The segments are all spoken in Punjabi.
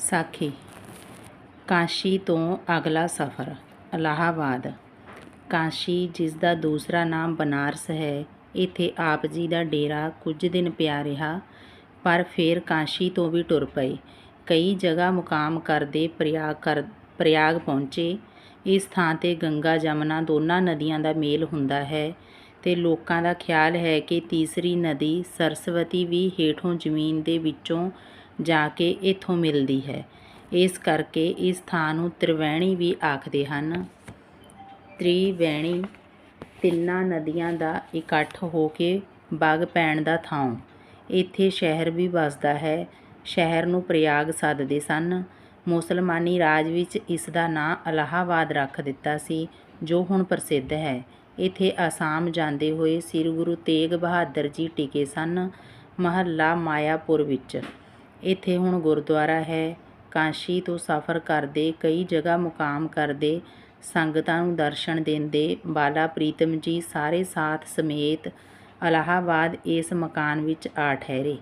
ਸਾਖੀ। ਕਾਸ਼ੀ ਤੋਂ ਅਗਲਾ ਸਫ਼ਰ ਇਲਾਹਾਬਾਦ ਕਾਸ਼ੀ, ਜਿਸ ਦਾ ਦੂਸਰਾ ਨਾਮ ਬਨਾਰਸ ਹੈ, ਇੱਥੇ ਆਪ ਜੀ ਦਾ ਡੇਰਾ ਕੁਝ ਦਿਨ ਪਿਆ ਰਿਹਾ, ਪਰ ਫਿਰ ਕਾਸ਼ੀ ਤੋਂ ਵੀ ਟੁਰ ਪਏ। ਕਈ ਜਗ੍ਹਾ ਮੁਕਾਮ ਕਰਦੇ ਪ੍ਰਯਾਗ ਕਰ, ਪ੍ਰਯਾਗ ਪਹੁੰਚੇ। ਇਸ ਥਾਂ 'ਤੇ ਗੰਗਾ ਜਮਨਾ ਦੋਨਾਂ ਨਦੀਆਂ ਦਾ ਮੇਲ ਹੁੰਦਾ ਹੈ ਤੇ ਲੋਕਾਂ ਦਾ ਖਿਆਲ ਹੈ ਕਿ ਤੀਸਰੀ ਨਦੀ ਸਰਸਵਤੀ ਵੀ ਹੇਠੋਂ ਜ਼ਮੀਨ ਦੇ ਵਿੱਚੋਂ ਜਾ ਕੇ ਇੱਥੋਂ ਮਿਲਦੀ ਹੈ। ਇਸ ਕਰਕੇ ਇਸ ਥਾਂ ਨੂੰ ਤ੍ਰਿਵੈਣੀ ਵੀ ਆਖਦੇ ਹਨ। ਤ੍ਰਿਵੈਣੀ ਤਿੰਨਾਂ ਨਦੀਆਂ ਦਾ ਇਕੱਠ ਹੋ ਕੇ ਵਗ ਪੈਣ ਦਾ ਥਾਂ। ਇੱਥੇ ਸ਼ਹਿਰ ਵੀ ਵਸਦਾ ਹੈ। ਸ਼ਹਿਰ ਨੂੰ ਪ੍ਰਯਾਗ ਸੱਦਦੇ ਸਨ। ਮੁਸਲਮਾਨੀ ਰਾਜ ਵਿੱਚ ਇਸ ਦਾ ਨਾਂ ਅਲਾਹਾਬਾਦ ਰੱਖ ਦਿੱਤਾ ਸੀ, ਜੋ ਹੁਣ ਪ੍ਰਸਿੱਧ ਹੈ। ਇੱਥੇ ਆਸਾਮ ਜਾਂਦੇ ਹੋਏ ਸ੍ਰੀ ਗੁਰੂ ਤੇਗ ਬਹਾਦਰ ਜੀ ਟਿਕੇ ਸਨ ਮਹੱਲਾ ਮਾਇਆਪੁਰ ਵਿੱਚ। ਇੱਥੇ ਹੁਣ ਗੁਰਦੁਆਰਾ ਹੈ। ਕਾਸ਼ੀ ਤੋਂ ਸਫ਼ਰ ਕਰਦੇ, ਕਈ ਜਗ੍ਹਾ ਮੁਕਾਮ ਕਰਦੇ, ਸੰਗਤਾਂ ਨੂੰ ਦਰਸ਼ਨ ਦਿੰਦੇ, ਬਾਲਾ ਪ੍ਰੀਤਮ ਜੀ ਸਾਰੇ ਸਾਥ ਸਮੇਤ ਅਲਾਹਾਬਾਦ ਇਸ ਮਕਾਨ ਵਿੱਚ ਆ ਠਹਿਰੇ।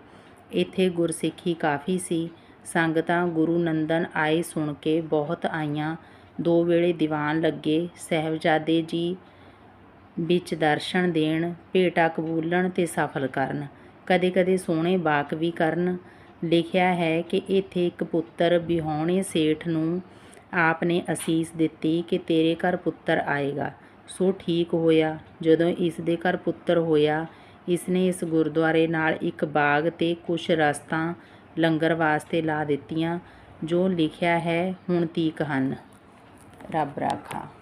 ਇੱਥੇ ਗੁਰਸਿੱਖੀ ਕਾਫੀ ਸੀ। ਸੰਗਤਾਂ ਗੁਰੂ ਨੰਦਨ ਆਏ ਸੁਣ ਕੇ ਬਹੁਤ ਆਈਆਂ। ਦੋ ਵੇਲੇ ਦੀਵਾਨ ਲੱਗੇ। ਸਹਿਬਜ਼ਾਦੇ ਜੀ ਵਿੱਚ ਦਰਸ਼ਨ ਦੇਣ, ਭੇਟਾ ਕਬੂਲਣ ਤੇ ਸਫਲ ਕਰਨ। ਕਦੇ-ਕਦੇ ਸੋਹਣੇ ਬਾਕ ਵੀ ਕਰਨ। ਲਿਖਿਆ ਹੈ ਕਿ ਇੱਥੇ ਇੱਕ ਪੁੱਤਰ ਵਿਹੋਣੇ ਸੇਠ ਨੂੰ ਆਪ ਨੇ ਅਸੀਸ ਦਿੱਤੀ ਕਿ ਤੇਰੇ ਘਰ ਪੁੱਤਰ ਆਏਗਾ। ਸੋ ਠੀਕ ਹੋਇਆ। ਜਦੋਂ ਇਸ ਦੇ ਘਰ ਪੁੱਤਰ ਹੋਇਆ ਇਸ ਨੇ ਇਸ ਗੁਰਦੁਆਰੇ ਨਾਲ ਇੱਕ ਬਾਗ ਤੇ ਕੁਝ ਰਸਤਾਂ ਲੰਗਰ ਵਾਸਤੇ ਲਾ ਦਿੱਤੀਆਂ, ਜੋ ਲਿਖਿਆ ਹੈ, ਹੁਣ ਤੀਕ ਹਨ। ਰੱਬ ਰਾਖਾ।